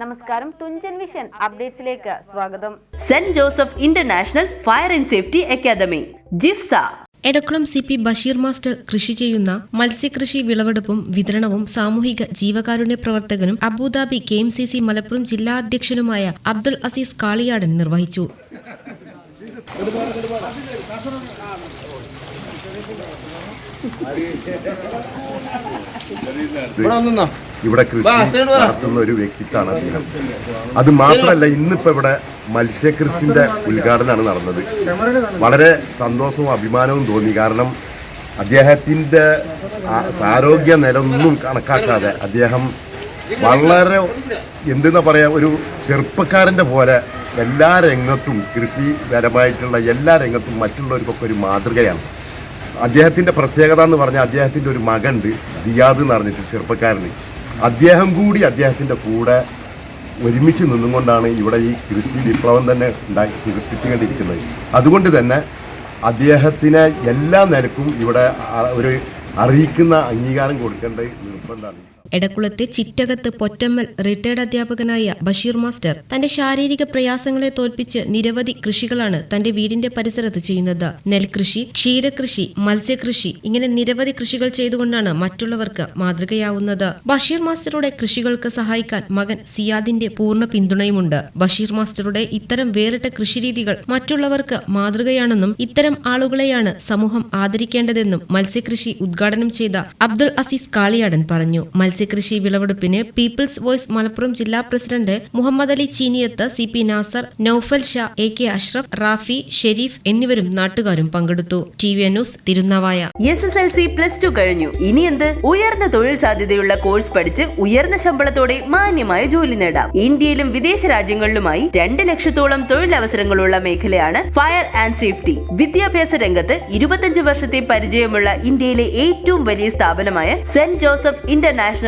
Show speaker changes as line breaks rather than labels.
നമസ്കാരം തുഞ്ചൻ വിഷൻ അപ്ഡേറ്റ്സിലേക്ക് സ്വാഗതം.
Saint Joseph international fire and safety academy JIFSA.
Edakkulam C P Basheer master കൃഷി ചെയ്യുന്ന മത്സ്യകൃഷി വിളവെടുപ്പും വിതരണവും സാമൂഹിക ജീവകാരുണ്യ പ്രവർത്തകനും Abu Dhabi K M C C Malappuram ജില്ലാ അധ്യക്ഷനുമായ അബ്ദുൽ അസീസ് കാളിയാടൻ നിർവഹിച്ചു.
ഇവിടെ കൃഷി നടത്തുന്ന ഒരു വ്യക്തിത്വമാണ് അദ്ദേഹം. അത് മാത്രമല്ല ഇന്നിപ്പോ ഇവിടെ മത്സ്യകൃഷിന്റെ ഉദ്ഘാടനമാണ് നടന്നത്. വളരെ സന്തോഷവും അഭിമാനവും തോന്നി. കാരണം അദ്ദേഹത്തിന്റെ ആരോഗ്യ നിലൊന്നും കണക്കാക്കാതെ അദ്ദേഹം വളരെ എന്തെന്നാ പറയാ ഒരു ചെറുപ്പക്കാരന്റെ പോലെ എല്ലാ രംഗത്തും കൃഷിപരമായിട്ടുള്ള എല്ലാ രംഗത്തും മറ്റുള്ളവർക്കൊക്കെ ഒരു മാതൃകയാണ്. അദ്ദേഹത്തിന്റെ പ്രത്യേകത എന്ന് പറഞ്ഞാൽ അദ്ദേഹത്തിന്റെ ഒരു മകണ്ട് സിയാദ് എന്ന് പറഞ്ഞിട്ട് ചെറുപ്പക്കാരന്. അദ്ദേഹം കൂടി അദ്ദേഹത്തിന്റെ കൂടെ ഒരുമിച്ച് നിന്നുകൊണ്ടാണ് ഇവിടെ ഈ കൃഷി വിപ്ലവം തന്നെ ഉണ്ടാക്കി സൃഷ്ടിച്ചുകൊണ്ടിരിക്കുന്നത്. അതുകൊണ്ട് തന്നെ അദ്ദേഹത്തിന് എല്ലാ നിലക്കും ഇവിടെ ഒരു അറിയിക്കുന്ന അംഗീകാരം കൊടുക്കേണ്ടത് നിർബന്ധമാണ്.
എടക്കുളത്തെ ചിറ്റകത്ത് പൊറ്റമ്മൽ റിട്ടയർഡ് അധ്യാപകനായ ബഷീർ മാസ്റ്റർ തന്റെ ശാരീരിക പ്രയാസങ്ങളെ തോൽപ്പിച്ച് നിരവധി കൃഷികളാണ് തന്റെ വീടിന്റെ പരിസരത്ത് ചെയ്യുന്നത്. നെൽകൃഷി ക്ഷീരകൃഷി മത്സ്യകൃഷി ഇങ്ങനെ നിരവധി കൃഷികൾ ചെയ്തുകൊണ്ടാണ് മറ്റുള്ളവർക്ക് മാതൃകയാവുന്നത്. ബഷീർ മാസ്റ്ററുടെ കൃഷികൾക്ക് സഹായിക്കാൻ മകൻ സിയാദിന്റെ പൂർണ പിന്തുണയുമുണ്ട്. ബഷീർ മാസ്റ്ററുടെ ഇത്തരം വേറിട്ട കൃഷിരീതികൾ മറ്റുള്ളവർക്ക് മാതൃകയാണെന്നും ഇത്തരം ആളുകളെയാണ് സമൂഹം ആദരിക്കേണ്ടതെന്നും മത്സ്യകൃഷി ഉദ്ഘാടനം ചെയ്ത അബ്ദുൾ അസീസ് കാളിയാടൻ പറഞ്ഞു. മത്സ്യകൃഷി വിളവെടുപ്പിന് പീപ്പിൾസ് വോയ്സ് മലപ്പുറം ജില്ലാ president Muhammad Ali Cheeniyath C P Nasar Noufal Sha A K Ashraf Rafi Sherif എന്നിവരും നാട്ടുകാരും പങ്കെടുത്തു. T V news Thirunavaya.
S S L C plus two കഴിഞ്ഞു. ഇനി എന്ത്? ഉയർന്ന തൊഴിൽ സാധ്യതയുള്ള കോഴ്സ് പഠിച്ച് ഉയർന്ന ശമ്പളത്തോടെ മാന്യമായ ജോലി നേടാം. ഇന്ത്യയിലും വിദേശ രാജ്യങ്ങളിലുമായി രണ്ട് ലക്ഷത്തോളം തൊഴിലവസരങ്ങളുള്ള മേഖലയാണ് ഫയർ ആൻഡ് സേഫ്റ്റി. വിദ്യാഭ്യാസ രംഗത്ത് ഇരുപത്തഞ്ച് വർഷത്തെ പരിചയമുള്ള ഇന്ത്യയിലെ ഏറ്റവും വലിയ സ്ഥാപനമായ Saint Joseph international